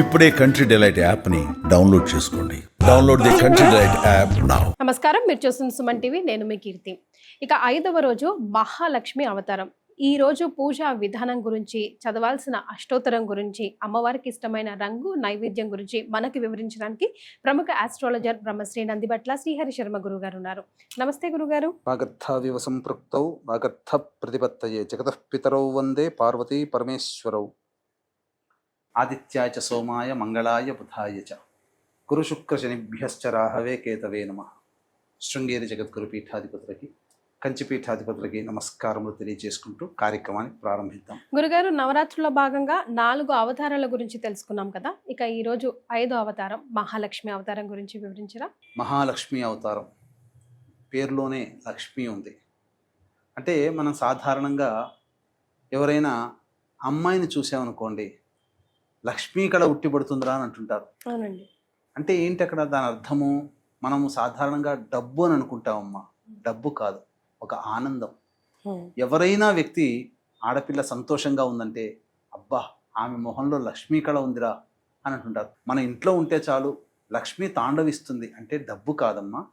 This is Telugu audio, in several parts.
ఇప్పుడే కంట్రీ డిలైట్ యాప్ని డౌన్లోడ్ చేసుకోండి. Download the Country Delight app now నమస్కారం మీరు చూస్తున్న సుమన్ టీవీ నేను మీ కీర్తి. ఇక ఐదవ రోజు మహాలక్ష్మి అవతారం. ఈ రోజు పూజా విధానం గురించి చదవాల్సిన అష్టోత్తరం గురించి అమ్మవారికి ఇష్టమైన రంగు నైవేద్యం గురించి మనకి వివరించడానికి ప్రముఖ ఆస్ట్రాలజర్ బ్రహ్మశ్రీ నందిబట్ల శ్రీహరి శర్మ గురువు గారు ఉన్నారు. నమస్తే గురుగారు. వాగర్థావివ సంపృక్తౌ వాగర్థ ప్రతిపత్తయే జగతః పితరౌ వందే పార్వతీ పరమేశ్వరౌ. ఆదిత్యాయ చ సోమాయ మంగళాయ బుధాయ చ. గురు శుక్ర శనిభ్యశ్చ రాహవే కేతవే నమ. శృంగేరి జగద్గురు పీఠాధిపతులకి కంచి పీఠాధిపతులకి నమస్కారములు తెలియజేసుకుంటూ కార్యక్రమాన్ని ప్రారంభిద్దాం. గురుగారు నవరాత్రుల భాగంగా నాలుగు అవతారాల గురించి తెలుసుకున్నాం కదా? ఇక ఈ రోజు ఐదో అవతారం మహాలక్ష్మి అవతారం గురించి వివరించరా? మహాలక్ష్మి అవతారం. పేరులోనే లక్ష్మి ఉంది. అంటే మనం సాధారణంగా ఎవరైనా అమ్మాయిని చూసామనుకోండి లక్ష్మీ కళ ఉట్టిపడుతుందిరా అని అంటుంటారు. అవునండి. అంటే ఏంటి అక్కడ దాని అర్థము? మనము సాధారణంగా డబ్బు అని అనుకుంటామమ్మా. డబ్బు కాదు ఒక ఆనందం. ఎవరైనా వ్యక్తి ఆడపిల్ల సంతోషంగా ఉందంటే అబ్బా ఆమె మొహంలో లక్ష్మీ కళ ఉందిరా అని అంటుంటారు. మన ఇంట్లో ఉంటే చాలు లక్ష్మి తాండవిస్తుంది అంటే డబ్బు కాదమ్మా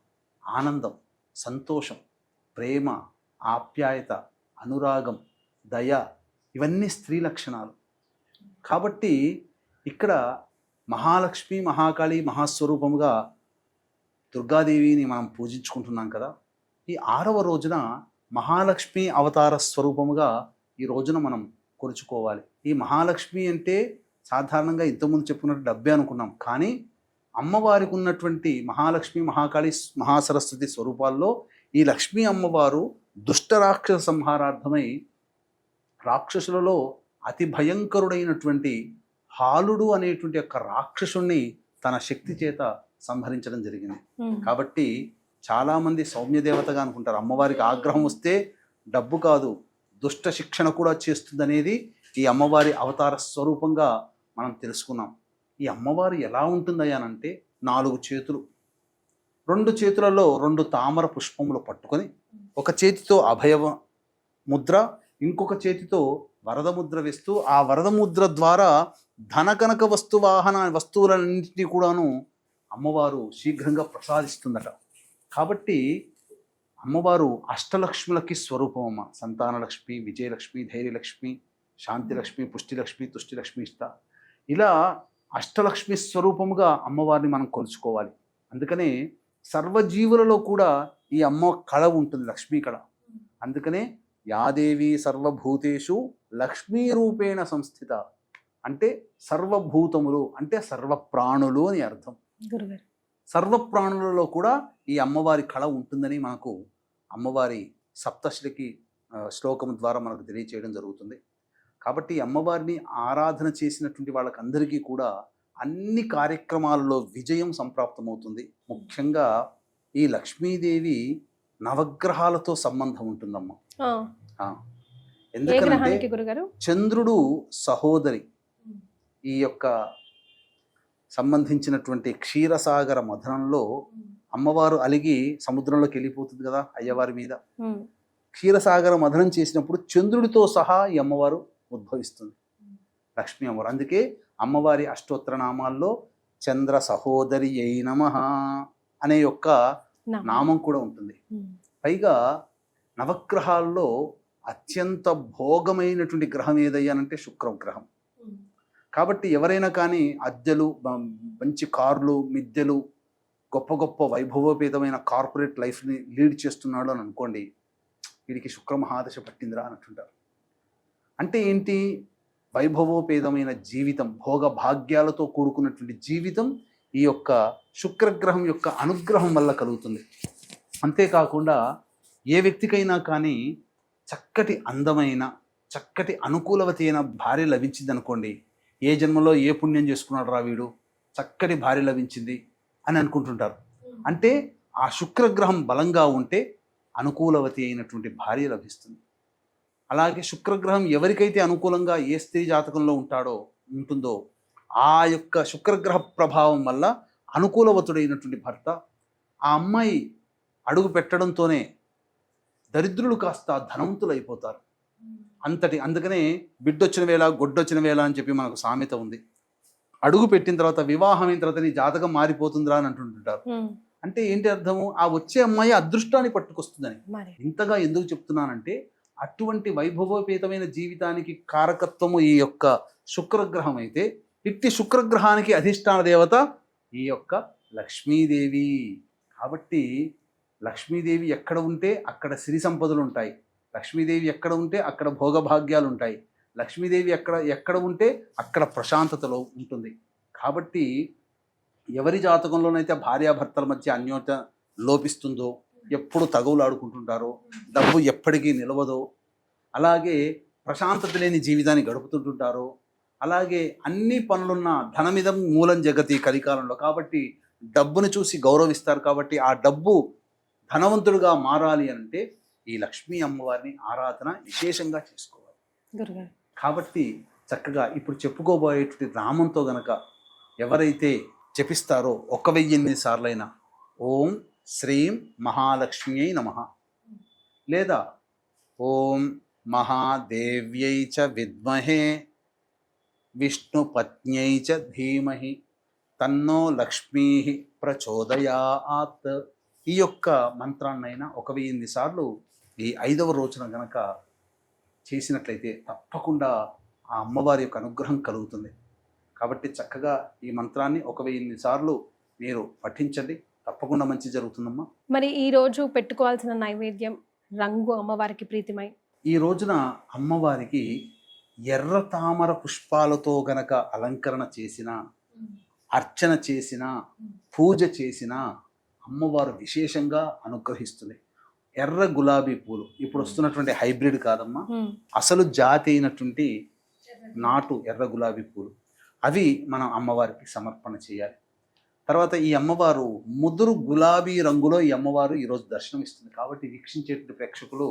ఆనందం సంతోషం ప్రేమ ఆప్యాయత అనురాగం దయ ఇవన్నీ స్త్రీ లక్షణాలు. కాబట్టి ఇక్కడ మహాలక్ష్మి మహాకాళి మహాస్వరూపముగా దుర్గాదేవిని మనం పూజించుకుంటున్నాం కదా. ఈ ఆరవ రోజున మహాలక్ష్మి అవతార స్వరూపముగా ఈ రోజున మనం కొలుచుకోవాలి. ఈ మహాలక్ష్మి అంటే సాధారణంగా ఇంతకుముందు చెప్పుకున్నట్టు డబ్బే అనుకున్నాం. కానీ అమ్మవారికి ఉన్నటువంటి మహాలక్ష్మి మహాకాళి మహాసరస్వతి స్వరూపాల్లో ఈ లక్ష్మీ అమ్మవారు దుష్ట రాక్షస సంహారార్థమై రాక్షసులలో అతి భయంకరుడైనటువంటి హాలుడు అనేటువంటి యొక్క రాక్షసుణ్ణి తన శక్తి చేత సంహరించడం జరిగింది. కాబట్టి చాలామంది సౌమ్య దేవతగా అనుకుంటారు. అమ్మవారికి ఆగ్రహం వస్తే డబ్బు కాదు దుష్ట శిక్షణ కూడా చేస్తుందనేది ఈ అమ్మవారి అవతార స్వరూపంగా మనం తెలుసుకున్నాం. ఈ అమ్మవారు ఎలా ఉంటుందయ్యానంటే నాలుగు చేతులు. రెండు చేతులలో రెండు తామర పుష్పములు పట్టుకొని ఒక చేతితో అభయ ముద్ర ఇంకొక చేతితో వరద ముద్ర వేస్తూ ఆ వరద ముద్ర ద్వారా ధనకనక వస్తు వాహన వస్తువులన్నింటినీ కూడాను అమ్మవారు శీఘ్రంగా ప్రసాదిస్తుందట. కాబట్టి అమ్మవారు అష్టలక్ష్ములకి స్వరూపం అమ్మ సంతానలక్ష్మి విజయలక్ష్మి ధైర్యలక్ష్మి శాంతిలక్ష్మి పుష్టిలక్ష్మి తుష్టిలక్ష్మి ఇష్ట ఇలా అష్టలక్ష్మి స్వరూపముగా అమ్మవారిని మనం కొలుచుకోవాలి. అందుకనే సర్వజీవులలో కూడా ఈ అమ్మ కళ ఉంటుంది లక్ష్మీ కళ. అందుకనే యాదేవి సర్వభూతేషు లక్ష్మీ రూపేణ సంస్థిత. అంటే సర్వభూతములు అంటే సర్వప్రాణులు అని అర్థం. సర్వప్రాణులలో కూడా ఈ అమ్మవారి కళ ఉంటుందని మనకు అమ్మవారి సప్తశిలకి ఆ, శ్లోకం ద్వారా మనకు తెలియచేయడం జరుగుతుంది. కాబట్టి అమ్మవారిని ఆరాధన చేసినటువంటి వాళ్ళకందరికీ కూడా అన్ని కార్యక్రమాలలో విజయం సంప్రాప్తమవుతుంది. ముఖ్యంగా ఈ లక్ష్మీదేవి నవగ్రహాలతో సంబంధం ఉంటుందమ్మ. ఎందుకంటే చంద్రుడు సహోదరి. ఈ యొక్క సంబంధించినటువంటి క్షీరసాగర మథనంలో అమ్మవారు అలిగి సముద్రంలోకి వెళ్ళిపోతుంది కదా అయ్యవారి మీద. క్షీరసాగర మథనం చేసినప్పుడు చంద్రుడితో సహా ఈ అమ్మవారు ఉద్భవిస్తుంది. లక్ష్మీ అమ్మవారు. అందుకే అమ్మవారి అష్టోత్తర నామాల్లో చంద్ర సహోదరి అయి నమ అనే యొక్క నామం. కూడా ఉంటుంది. పైగా నవగ్రహాల్లో అత్యంత భోగమైనటువంటి గ్రహం ఏదయ్యానంటే శుక్ర గ్రహం. ఉమ్, కాబట్టి ఎవరైనా కానీ అద్దెలు మంచి కార్లు మిద్దెలు గొప్ప గొప్ప వైభవోపేతమైన కార్పొరేట్ లైఫ్ని లీడ్ చేస్తున్నాడు అని అనుకోండి వీడికి శుక్ర మహాదశ పట్టిందిరా అని అంటుంటారు అంటే ఏంటి? వైభవోపేతమైన జీవితం భోగ భాగ్యాలతో కూడుకున్నటువంటి జీవితం ఈ యొక్క శుక్రగ్రహం యొక్క అనుగ్రహం వల్ల కలుగుతుంది. అంతేకాకుండా ఏ వ్యక్తికైనా కానీ చక్కటి అందమైన చక్కటి అనుకూలవతి అయిన భార్య లభించింది అనుకోండి ఏ జన్మలో ఏ పుణ్యం చేసుకున్నాడు రా వీడు చక్కటి భార్య లభించింది అని అనుకుంటుంటారు. అంటే ఆ శుక్రగ్రహం బలంగా ఉంటే అనుకూలవతి అయినటువంటి భార్య లభిస్తుంది. అలాగే శుక్రగ్రహం ఎవరికైతే అనుకూలంగా ఏ స్త్రీ జాతకంలో ఉంటాడో ఉంటుందో ఆ యొక్క శుక్రగ్రహ ప్రభావం వల్ల అనుకూలవతుడైనటువంటి భర్త ఆ అమ్మాయి అడుగు పెట్టడంతోనే దరిద్రులు కాస్త ధనవంతులు అయిపోతారు అంతటి అందుకనే బిడ్డొచ్చిన వేళ గొడ్డొచ్చిన వేళ అని చెప్పి మనకు సామెత ఉంది. అడుగు పెట్టిన తర్వాత వివాహం అయిన తర్వాత నీ జాతకం మారిపోతుందిరా అని అంటుంటుంటారు. అంటే ఏంటి అర్థము? ఆ వచ్చే అమ్మాయి అదృష్టాన్ని పట్టుకొస్తుందని. ఇంతగా ఎందుకు చెప్తున్నానంటే అటువంటి వైభవోపేతమైన జీవితానికి కారకత్వము ఈ యొక్క శుక్రగ్రహం అయితే ఇట్టి శుక్రగ్రహానికి అధిష్టాన దేవత ఈ యొక్క లక్ష్మీదేవి. కాబట్టి లక్ష్మీదేవి ఎక్కడ ఉంటే అక్కడ సిరి సంపదలు ఉంటాయి. లక్ష్మీదేవి ఎక్కడ ఉంటే అక్కడ భోగభాగ్యాలు ఉంటాయి. లక్ష్మీదేవి ఎక్కడ ఎక్కడ ఉంటే అక్కడ ప్రశాంతతలో ఉంటుంది. కాబట్టి ఎవరి జాతకంలోనైతే భార్యాభర్తల మధ్య అన్యోన్యత లోపిస్తుందో ఎప్పుడు తగువులాడుకుంటుంటారో డబ్బు ఎప్పటికీ నిలవదో అలాగే ప్రశాంతత లేని జీవితాన్ని గడుపుతుంటుంటారో అలాగే అన్ని పనులున్న ధనమిదం మూలం జగతి కలికాలంలో కాబట్టి డబ్బును చూసి గౌరవిస్తారు కాబట్టి ఆ డబ్బు ధనవంతుడుగా మారాలి అంటే ఈ లక్ష్మీ అమ్మవారిని ఆరాధన విశేషంగా చేసుకోవాలి. కాబట్టి చక్కగా ఇప్పుడు చెప్పుకోబోయేటువంటి నామంతో గనక ఎవరైతే జపిస్తారో ఒక వెయ్యి ఎనిమిది సార్లైనా ఓం శ్రీం మహాలక్ష్మ్యై నమ. లేదా ఓం మహాదేవ్యై చ విద్మహే విష్ణుపత్న్యై చ ధీమహి తన్నో లక్ష్మీ ప్రచోదయాత్. ఈ యొక్క మంత్రాన్నైనా ఒక వెయ్యి ఎనిమిది సార్లు ఈ ఐదవ రోజున గనక చేసినట్లయితే తప్పకుండా ఆ అమ్మవారి యొక్క అనుగ్రహం కలుగుతుంది. కాబట్టి చక్కగా ఈ మంత్రాన్ని ఒక వెయ్యి ఎనిమిది సార్లు మీరు పఠించండి. తప్పకుండా మంచి జరుగుతుందమ్మా. మరి ఈ రోజు పెట్టుకోవాల్సిన నైవేద్యం రంగు అమ్మవారికి ప్రీతిమై? ఈ రోజున అమ్మవారికి ఎర్ర తామర పుష్పాలతో గనక అలంకరణ చేసిన అర్చన చేసిన పూజ చేసిన అమ్మవారు విశేషంగా అనుగ్రహిస్తుంది. ఎర్ర గులాబీ పూలు ఇప్పుడు వస్తున్నటువంటి హైబ్రిడ్ కాదమ్మా. అసలు జాతి అయినటువంటి నాటు ఎర్ర గులాబీ పూలు. అవి మనం అమ్మవారికి సమర్పణ చేయాలి. తర్వాత ఈ అమ్మవారు ముదురు గులాబీ రంగులో ఈ అమ్మవారు ఈరోజు దర్శనం ఇస్తుంది. కాబట్టి వీక్షించేటువంటి ప్రేక్షకులు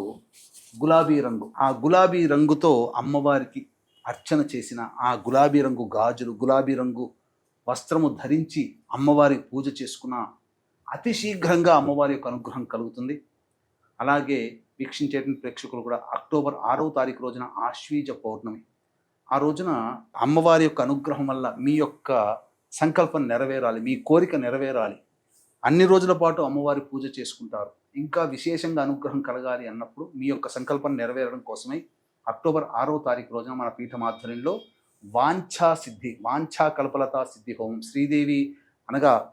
గులాబీ రంగు ఆ గులాబీ రంగుతో అమ్మవారికి అర్చన చేసిన ఆ గులాబీ రంగు గాజులు గులాబీ రంగు వస్త్రము ధరించి అమ్మవారికి పూజ చేసుకున్న అతి శీఘ్రంగా అమ్మవారి యొక్క అనుగ్రహం కలుగుతుంది. అలాగే వీక్షించేటువంటి ప్రేక్షకులు కూడా అక్టోబర్ ఆరవ తారీఖు రోజున ఆశ్వీజ పౌర్ణమి. ఆ రోజున అమ్మవారి యొక్క అనుగ్రహం వల్ల మీ యొక్క సంకల్పం నెరవేరాలి మీ కోరిక నెరవేరాలి. అన్ని రోజుల పాటు అమ్మవారి పూజ చేసుకుంటారు. ఇంకా విశేషంగా అనుగ్రహం కలగాలి అన్నప్పుడు మీ యొక్క సంకల్పం నెరవేరడం కోసమై అక్టోబర్ ఆరో తారీఖు రోజున మన పీఠం ఆధ్వర్యంలో వాంఛా సిద్ధి వాంఛా కల్పలతా సిద్ధి హోమం. శ్రీదేవి అనగా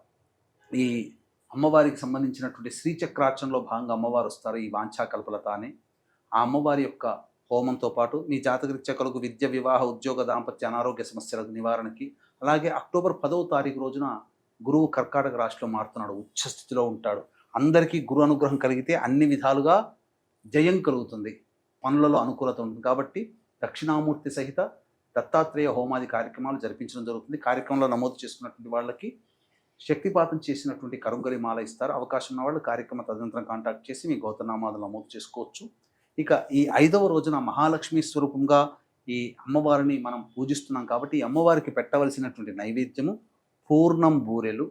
ఈ అమ్మవారికి సంబంధించినటువంటి శ్రీచక్రార్చనలో భాగంగా అమ్మవారు వస్తారు ఈ వాంఛా కల్పలత అనే ఆ అమ్మవారి యొక్క హోమంతో పాటు మీ జాతకరీత్యా కలుగు విద్య వివాహ ఉద్యోగ దాంపత్య అనారోగ్య సమస్యల నివారణకి అలాగే అక్టోబర్ పదవ తారీఖు రోజున గురువు కర్కాటక రాశిలో మారుతున్నాడు. ఉచ్చ స్థితిలో ఉంటాడు. అందరికీ గురు అనుగ్రహం కలిగితే అన్ని విధాలుగా జయం కలుగుతుంది. పనులలో అనుకూలత ఉంటుంది. కాబట్టి దక్షిణామూర్తి సహిత దత్తాత్రేయ హోమాది కార్యక్రమాలు జరిపించడం జరుగుతుంది. కార్యక్రమంలో నమోదు చేసుకున్నటువంటి వాళ్ళకి శక్తిపాతం చేసినటువంటి కరుంగలి మాల ఇస్తారు. అవకాశం ఉన్న వాళ్ళు కార్యక్రమ తదనంతరం కాంటాక్ట్ చేసి మీ గౌతనామాలు నమోదు చేసుకోవచ్చు. ఇక ఈ ఐదవ రోజున మహాలక్ష్మి స్వరూపంగా ఈ అమ్మవారిని మనం పూజిస్తున్నాం కాబట్టి అమ్మవారికి పెట్టవలసినటువంటి నైవేద్యము పూర్ణం బూరెలు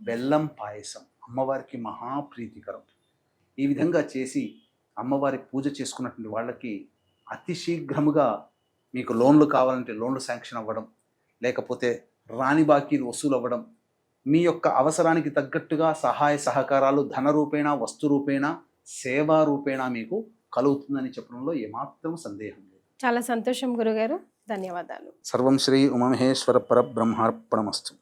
బెల్లం పాయసం. అమ్మవారికి మహాప్రీతికరం. ఈ విధంగా చేసి అమ్మవారి పూజ చేసుకున్నటువంటి వాళ్ళకి అతి శీఘ్రముగా మీకు లోన్లు కావాలంటే లోన్లు శాంక్షన్ అవ్వడం లేకపోతే రాణి బాకీలు వసూలు అవ్వడం మీ యొక్క అవసరానికి తగ్గట్టుగా సహాయ సహకారాలు ధన రూపేణ వస్తు రూపేణ సేవా రూపేణ మీకు కలుగుతుందని చెప్పడంలో ఏమాత్రం సందేహం లేదు. చాలా సంతోషం గురుగారు. ధన్యవాదాలు. సర్వం శ్రీ ఉమమహేశ్వర పరబ్రహ్మార్పణమస్తు.